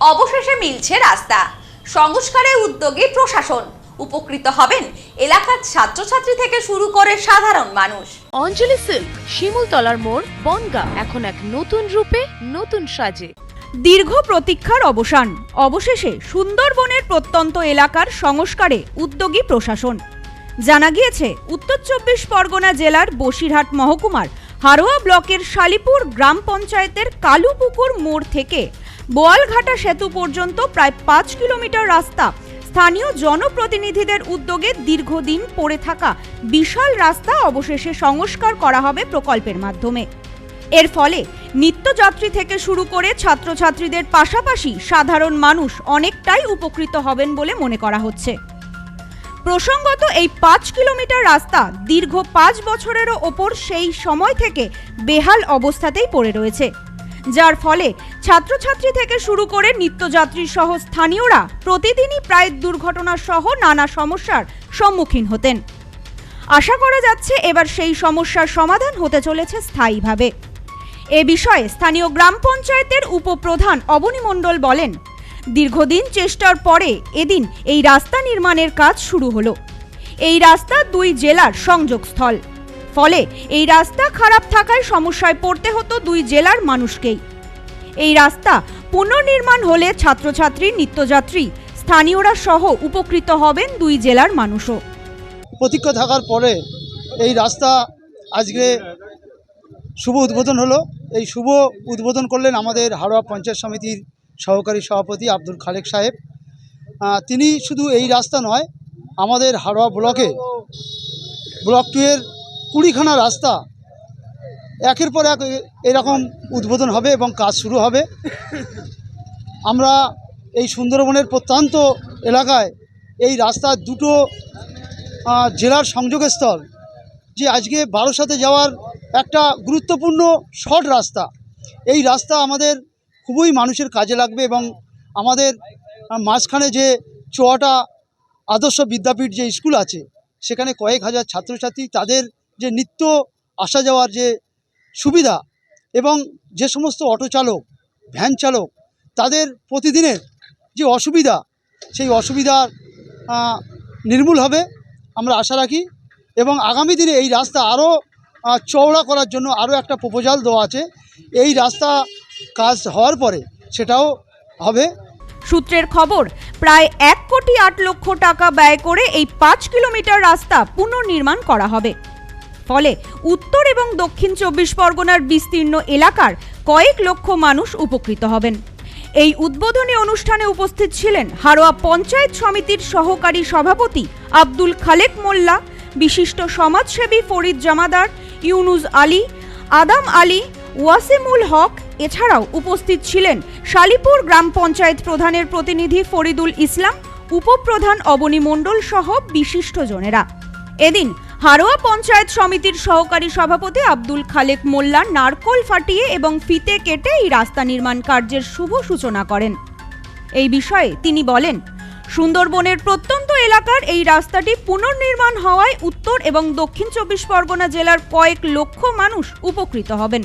অবশেষে মিলছে রাস্তা। সংস্কারের উদ্যোগে প্রশাসন উপকৃত হবেন এলাকার ছাত্রছাত্রী থেকে শুরু করে সাধারণ মানুষ। অঞ্জলি সিল্ক শিমুলতলার মোড় বনগা এখন এক নতুন রূপে নতুন সাজে। দীর্ঘ প্রতীক্ষার অবসান অবশেষে সুন্দরবনের প্রত্যন্ত এলাকার সংস্কারে উদ্যোগী প্রশাসন। জানা গিয়েছে উত্তর চব্বিশ পরগনা জেলার বসিরহাট মহকুমার হারোয়া ব্লকের শালিপুর গ্রাম পঞ্চায়েতের কালুপুকুর মোড় থেকে বোয়ালঘাটা সেতু পর্যন্ত প্রায় পাঁচ কিলোমিটার রাস্তা স্থানীয় জনপ্রতিনিধিদের উদ্যোগে দীর্ঘদিন পড়ে থাকা বিশাল রাস্তা অবশেষে সংস্কার করা হবে প্রকল্পের মাধ্যমে। এর ফলে নিত্যযাত্রী থেকে শুরু করে ছাত্রছাত্রীদের পাশাপাশি সাধারণ মানুষ অনেকটাই উপকৃত হবেন বলে মনে করা হচ্ছে। প্রসঙ্গত, এই পাঁচ কিলোমিটার রাস্তা দীর্ঘ পাঁচ বছরেরও ওপর সেই সময় থেকে বেহাল অবস্থাতেই পড়ে রয়েছে। যার ফলে ছাত্রছাত্রী থেকে শুরু করে নিত্যযাত্রী সহ স্থানীয়রা প্রতিদিনই প্রায় দুর্ঘটনা সহ নানা সমস্যার সম্মুখীন হতেন। আশা করা যাচ্ছে, এবার সেই সমস্যার সমাধান হতে চলেছে স্থায়ীভাবে। এ বিষয়ে স্থানীয় গ্রাম পঞ্চায়েতের উপপ্রধান অবনী মণ্ডল বলেন দীর্ঘদিন চেষ্টার পরে এদিন এই রাস্তা নির্মাণের কাজ শুরু হলো। এই রাস্তা দুই জেলার সংযোগস্থল। ফলে এই রাস্তা খারাপ থাকায় সমস্যায় পড়তে হতো দুই জেলার মানুষকেই। এই রাস্তা পুনর্নির্মাণ হলে ছাত্রছাত্রী, নিত্যযাত্রী, স্থানীয়রা সহ উপকৃত হবেন দুই জেলার মানুষও। প্রতীক্ষা থাকার পরে এই রাস্তা আজকে শুভ উদ্বোধন হলো। এই শুভ উদ্বোধন করলেন আমাদের হাওড়া পঞ্চায়েত সমিতির সহকারী সভাপতি আব্দুল খালেক সাহেব। তিনি শুধু এই রাস্তা নয়, আমাদের হাওড়া ব্লকে ব্লক টু এর কুড়িখানা রাস্তা একের পর এক এরকম উদ্বোধন হবে এবং কাজ শুরু হবে। আমরা এই সুন্দরবনের প্রত্যন্ত এলাকায় এই রাস্তার দুটো জেলার সংযোগস্থল, যে আজকে বারোসাতে যাওয়ার একটা গুরুত্বপূর্ণ শর্ট রাস্তা। এই রাস্তা আমাদের খুবই মানুষের কাজে লাগবে এবং আমাদের মাঝখানে যে চুয়াটা আদর্শ বিদ্যাপীঠ যে স্কুল আছে, সেখানে কয়েক হাজার ছাত্রছাত্রী তাদের যে নিত্য আসা যাওয়ার যে সুবিধা এবং যে সমস্ত অটো চালক, ভ্যান চালক, তাদের প্রতিদিনের যে অসুবিধা, সেই অসুবিধার নির্মূল হবে আমরা আশা রাখি এবং আগামী দিনে এই রাস্তা আরও চওড়া করার জন্য আরও একটা প্রপোজাল দেওয়া আছে। এই রাস্তা কাজ হওয়ার পরে সেটাও হবে। সূত্রের খবর, প্রায় এক কোটি আট লক্ষ টাকা ব্যয় করে এই পাঁচ কিলোমিটার রাস্তা পুনর্নির্মাণ করা হবে। ফলে উত্তর এবং দক্ষিণ চব্বিশ পরগনার বিস্তীর্ণ এলাকার কয়েক লক্ষ মানুষ উপকৃত হবেন। এই উদ্বোধনী অনুষ্ঠানে উপস্থিত ছিলেন হারোয়া পঞ্চায়েত সমিতির সহকারী সভাপতি আব্দুল খালেক মোল্লা, বিশিষ্ট সমাজসেবী ফরিদ জামাদার, ইউনুস আলী, আদাম আলী ওয়াসিমুল হক এছাড়াও উপস্থিত ছিলেন শালিপুর গ্রাম পঞ্চায়েত প্রধানের প্রতিনিধি ফরিদুল ইসলাম, উপপ্রধান অবনী মণ্ডল সহ বিশিষ্টজনেরা এদিন হারোয়া পঞ্চায়েত সমিতির সহকারী সভাপতি আব্দুল খালেক মোল্লা নারকোল ফাটিয়ে এবং ফিতে কেটে এই রাস্তা নির্মাণ কার্যের শুভ সূচনা করেন। এই বিষয়ে তিনি বলেন, সুন্দরবনের প্রত্যন্ত এলাকার এই রাস্তাটি পুনর্নির্মাণ হওয়ায় উত্তর এবং দক্ষিণ চব্বিশ পরগনা জেলার কয়েক লক্ষ মানুষ উপকৃত হবেন।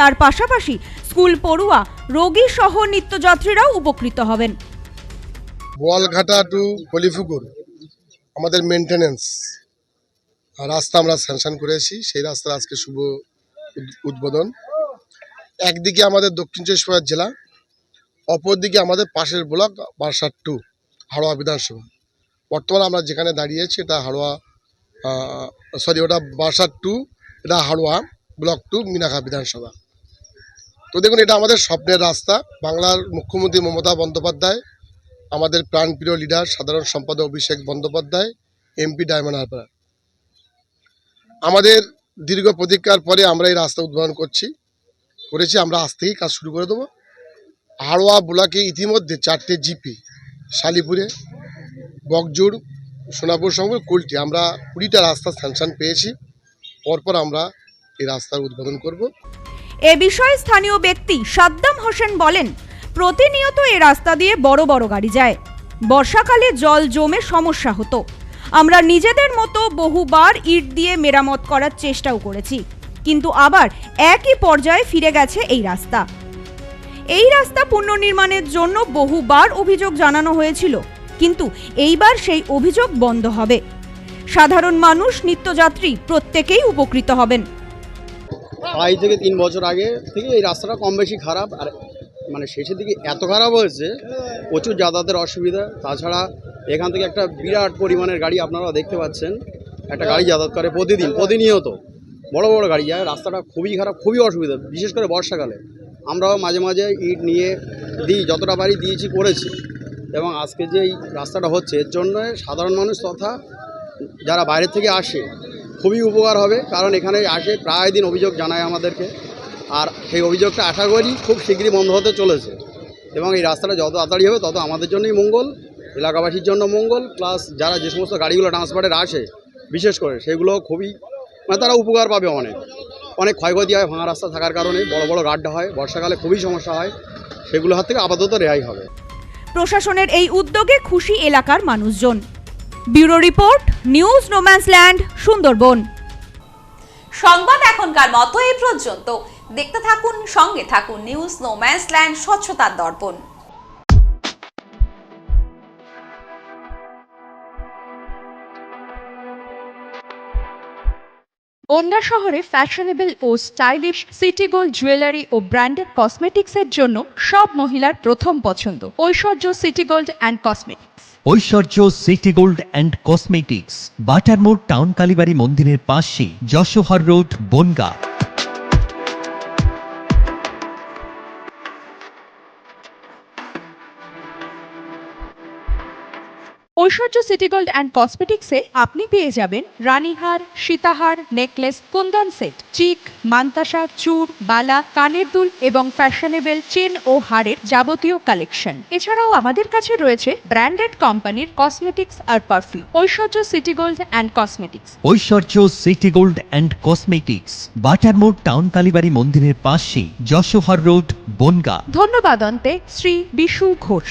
তার পাশাপাশি স্কুল পড়ুয়া, রোগী সহ নিত্যযাত্রীরাও উপকৃত হবেন। বোয়ালঘাটা টু কলিফুকুর, আমাদের মেনটেনেন্স রাস্তা আমরা স্যাংশন করেছি সেই রাস্তার আজকে শুভ উদ্বোধন। একদিকে আমাদের দক্ষিণ চব্বিশ পরগনা জেলা, অপরদিকে আমাদের পাশের ব্লক বারসাট টু হাড়োয়া বিধানসভা। বর্তমানে আমরা যেখানে দাঁড়িয়েছি এটা হাড়োয়া সরি ওটা বারসাট টু এটা হাড়োয়া, ব্লক টু মিনাখা বিধানসভা। তো দেখুন, এটা আমাদের স্বপ্নের রাস্তা। বাংলার মুখ্যমন্ত্রী মমতা বন্দ্যোপাধ্যায়, আমাদের প্রাণপ্রিয় লিডার সাধারণ সম্পাদক Abhishek Bandyopadhyay MP Diamond Harbour আমাদের দীর্ঘ প্রতীক্ষার পরে আমরা এই রাস্তা উদ্বোধন করছি, করেছি, আমরা আজ থেকেই কাজ শুরু করে দেবো। হাড়োয়া ব্লকে ইতিমধ্যে চারটে জিপি শালিপুরে বকজুর সোনাপুর সঙ্গে কুলটি। আমরা কুড়িটা রাস্তা স্যাংশন পেয়েছি, পরপর আমরা এই রাস্তার উদ্বোধন করব। এ বিষয়ে স্থানীয় ব্যক্তি সাদ্দাম হোসেন বলেন, প্রতিনিয়ত এ রাস্তা দিয়ে বড় বড় গাড়ি যায়। বর্ষাকালে জল জমে সমস্যা হতো। আমরা নিজেদের মতো বহুবার ইট দিয়ে মেরামত করার চেষ্টাও করেছি। কিন্তু আবার একই পর্যায়ে ফিরে গেছে এই রাস্তা। এই রাস্তা পুনর্নির্মাণের জন্য বহুবার অভিযোগ জানানো হয়েছিল, কিন্তু এইবার সেই অভিযোগ বন্ধ হবে। সাধারণ মানুষ, নিত্যযাত্রী প্রত্যেকেই উপকৃত হবেন। আড়াই থেকে তিন বছর আগে থেকে এই রাস্তাটা কম বেশি খারাপ। আর মানে শেষের দিকে এত খারাপ হয়েছে, প্রচুর যাতায়াতের অসুবিধা। তাছাড়া এখান থেকে একটা বিরাট পরিমাণের গাড়ি আপনারা দেখতে পাচ্ছেন। একটা গাড়ি যাতায়াত করে প্রতিদিন, প্রতিনিয়ত। বড় বড় গাড়ি। যায় রাস্তাটা খুবই খারাপ, খুবই অসুবিধা, বিশেষ করে বর্ষাকালে। আমরাও মাঝে মাঝে ইট নিয়ে দিই, যতটা বাড়ি দিয়েছি, করেছি। এবং আজকে যে এই রাস্তাটা হচ্ছে, এর জন্য সাধারণ মানুষ তথা যারা বাইরে থেকে আসে খুবই উপকার হবে, কারণ এখানে আসে প্রায় দিন অভিযোগ জানায় আমাদেরকে। আর সেই অভিযোগটা আশা করি খুব শীঘ্রই বন্ধ হতে চলেছে। এবং এই রাস্তাটা যত তাড়াতাড়ি হবে, তত আমাদের জন্যই মঙ্গল, এলাকাবাসীর জন্য মঙ্গল প্লাস যারা যে সমস্ত গাড়িগুলো ট্রান্সপোর্টের আসে, বিশেষ করে সেগুলো খুবই মানে তারা উপকার পাবে অনেক। অনেক ক্ষয়ক্ষতি হয় ভাঙা রাস্তা থাকার কারণে, বড় বড় গাড্ডা হয়, বর্ষাকালে খুবই সমস্যা হয় সেগুলো হাত থেকে আপাতত রেহাই হবে। প্রশাসনের এই উদ্যোগে খুশি এলাকার মানুষজন। Bureau report news no man's land Sundarban. সংবাদ এখনকার মতো এই পর্যন্ত। দেখতে থাকুন সঙ্গে থাকুন নিউজ নোম্যান্স ল্যান্ড স্বচ্ছতার দর্পণ। বনগা শহরে ফ্যাশনেবল ও স্টাইলিশ সিটি গোল্ড জুয়েলারি ও ব্র্যান্ডেড কসমেটিক্সের জন্য সব মহিলার প্রথম পছন্দ। Aishwarya city gold and cosmetics. Aishwarya city gold and cosmetics Batarmor town Kalibari মন্দিরের পাশে Jessore road Bongaon. Aishwarya city gold and কসমেটিক্সে আপনি পেয়ে যাবেন রানীহার সীতাহার নেকলেস কুন্দন সেট চিক মান্তাসা চুর বালা কানের দুল এবং ফ্যাশনেবল চেন ও হারের যাবতীয় কালেকশন এছাড়াও আমাদের কাছে রয়েছে ব্র্যান্ডেড কোম্পানির cosmetics R perfume Aishwarya city gold and cosmetics Aishwarya city gold and cosmetics butter মোড় টাউন কালীবাড়ি মন্দিরের পাশে যশোহর রোড বনগা। ধন্যবাদ অন্তে শ্রী বিশু ঘোষ।